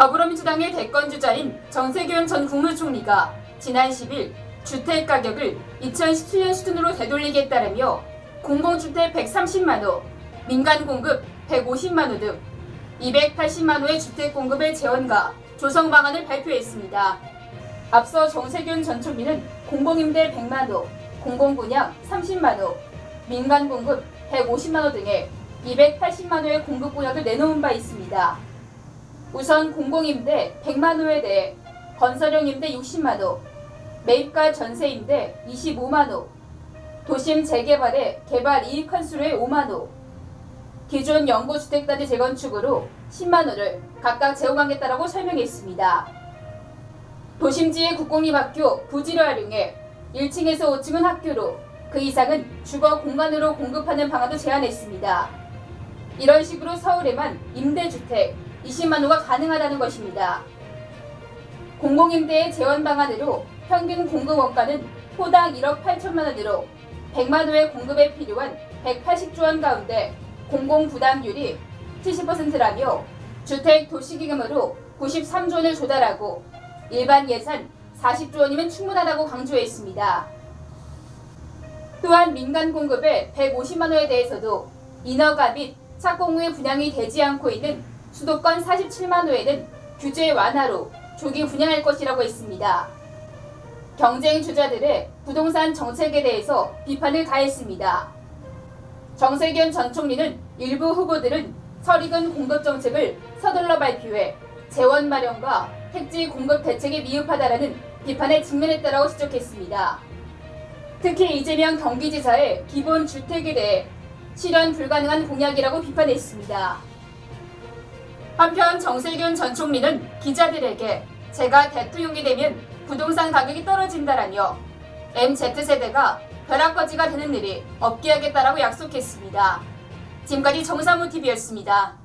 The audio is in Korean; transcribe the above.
더불어민주당의 대권 주자인 정세균 전 국무총리가 지난 10일 주택 가격을 2017년 수준으로 되돌리겠다라며 공공주택 130만 호, 민간 공급 150만 호 등 280만 호의 주택 공급의 재원과 조성 방안을 발표했습니다. 앞서 정세균 전 총리는 공공임대 100만 호, 공공분양 30만 호, 민간 공급 150만 호 등의 280만 호의 공급 공약을 내놓은 바 있습니다. 우선 공공임대 100만 호에 대해 건설용 임대 60만 호, 매입가 전세 임대 25만 호, 도심 재개발의 개발 이익 환수로의 5만 호, 기존 연구주택단지 재건축으로 10만 호를 각각 제공하겠다라고 설명했습니다. 도심지의 국공립학교 부지를 활용해 1층에서 5층은 학교로 그 이상은 주거 공간으로 공급하는 방안도 제안했습니다. 이런 식으로 서울에만 임대주택 20만 호가 가능하다는 것입니다. 공공임대의 재원 방안으로 평균 공급 원가는 호당 1억 8천만 원으로 100만 호의 공급에 필요한 180조 원 가운데 공공 부담률이 70%라며 주택 도시기금으로 93조 원을 조달하고 일반 예산 40조 원이면 충분하다고 강조했습니다. 또한 민간 공급의 150만 호에 대해서도 인허가 및 착공 후에 분양이 되지 않고 있는 수도권 47만 호에는 규제 완화로 조기 분양할 것이라고 했습니다. 경쟁 주자들의 부동산 정책에 대해서 비판을 가했습니다. 정세균 전 총리는 일부 후보들은 설익은 공급 정책을 서둘러 발표해 재원 마련과 택지 공급 대책에 미흡하다라는 비판에 직면했다라고 지적했습니다. 특히 이재명 경기지사의 기본 주택에 대해 실현 불가능한 공약이라고 비판했습니다. 한편 정세균 전 총리는 기자들에게 제가 대통령이 되면 부동산 가격이 떨어진다라며 MZ세대가 벼락거지가 되는 일이 없게 하겠다라고 약속했습니다. 지금까지 정사무 TV였습니다.